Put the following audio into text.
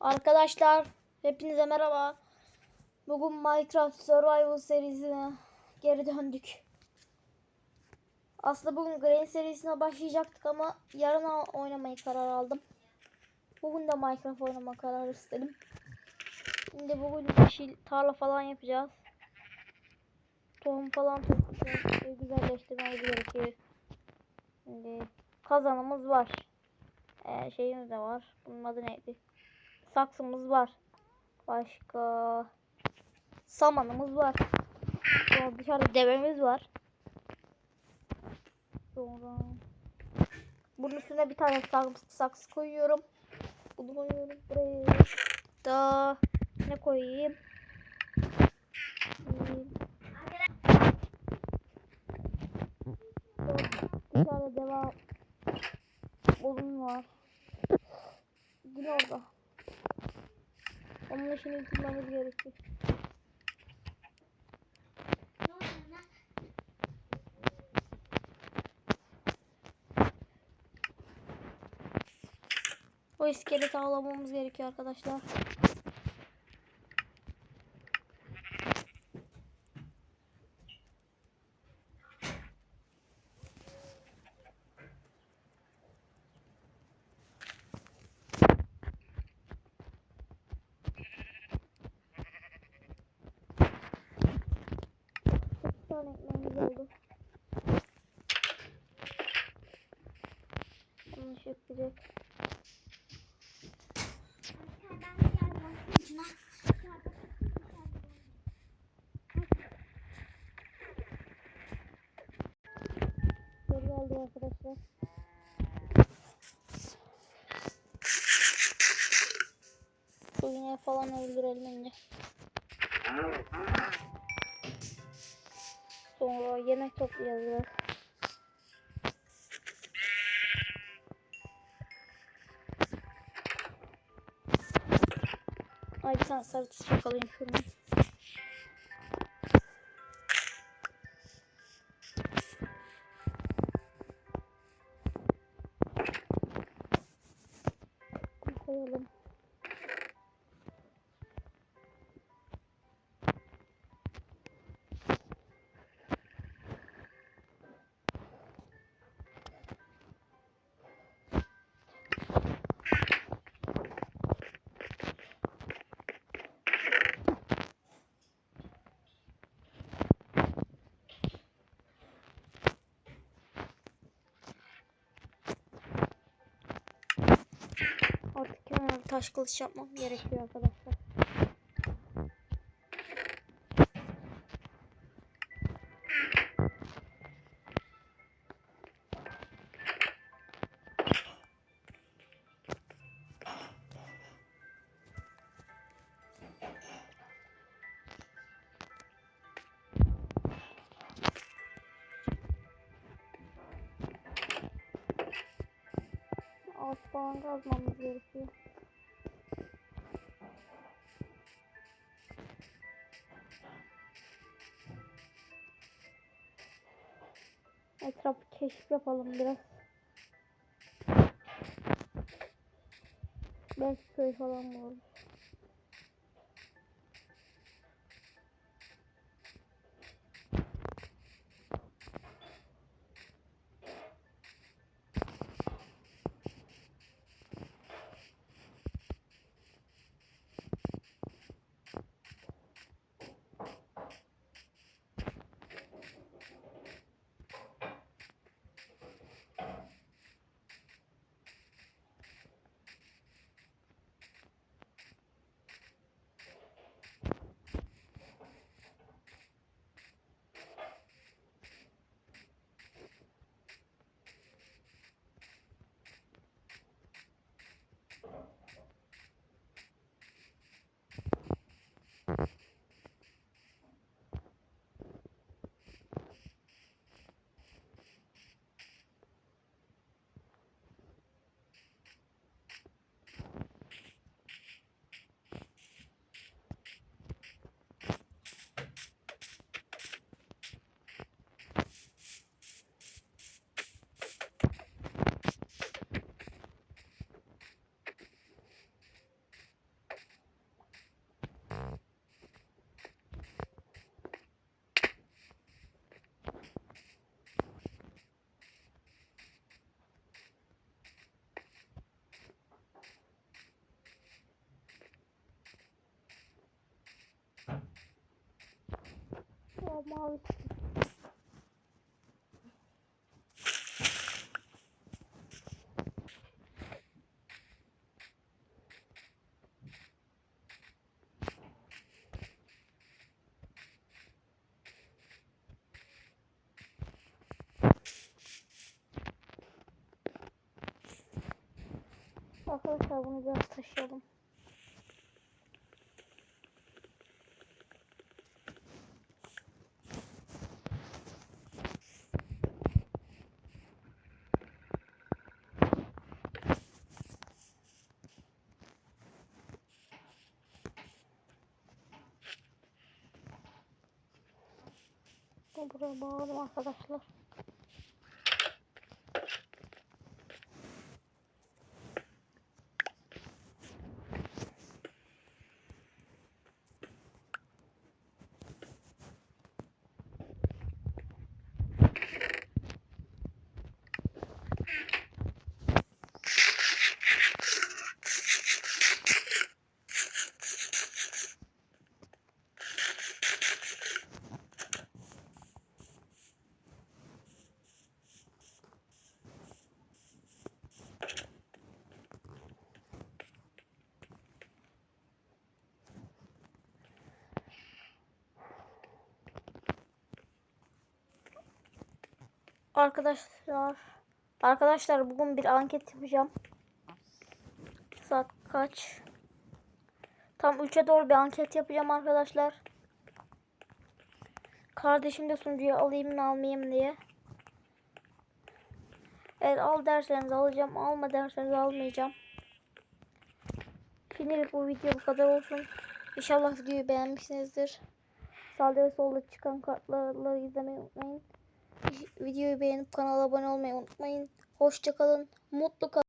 Arkadaşlar hepinize merhaba. Bugün Minecraft Survival serisine geri döndük. Aslında bugün Grain serisine başlayacaktık ama yarın oynamayı karar aldım. Bugün de Minecraft oynama kararı istedim. Şimdi bugün yeşil tarla falan yapacağız. Tohum falan toplayacağız. Güzelleştirmemiz gerekiyor. Şimdi kazanımız var. Ee, şeyimiz de var. Bunun adı neydi? Saksımız var. Başka samanımız var. Sonra dışarıda devemiz var. Sonra bunun üstüne bir tane saks, saksı koyuyorum. Bunu koyuyorum buraya. Da ne koyayım? Sonra Dışarıda deva odun var. Yine orada. Onun işini bitirmemiz gerekiyor. O iskeleti avlamamız gerekiyor arkadaşlar. Tane ekmeğimiz oldu. Yanlış yapacak. Geri geldi arkadaşlar. Şu ineği falan öldürelim önce. Sonra yemek toplayacağız. Ay bir tane sarı çiçek alayım. Bunu Koyalım. Taş kılıç yapmam gerekiyor arkadaşlar. Falan kazmamız gerekiyor. Etrafı keşif yapalım biraz. Belki köy falan buluruz. Mavi. Arkadaşlar bunu biraz taşıyalım. Buraya bağladım arkadaşlar. Arkadaşlar Arkadaşlar bugün bir anket yapacağım. Saat kaç? Tam 3'e doğru bir anket yapacağım arkadaşlar. Kardeşim de sunucuyu alayım mı almayayım diye. Eğer al derseniz alacağım. Alma derseniz almayacağım. Şimdilik bu video bu kadar olsun. İnşallah videoyu beğenmişsinizdir. Sağda ve solda çıkan kartları izlemeyi unutmayın. Videoyu beğenip kanala abone olmayı unutmayın. Hoşçakalın. Mutlu kalın.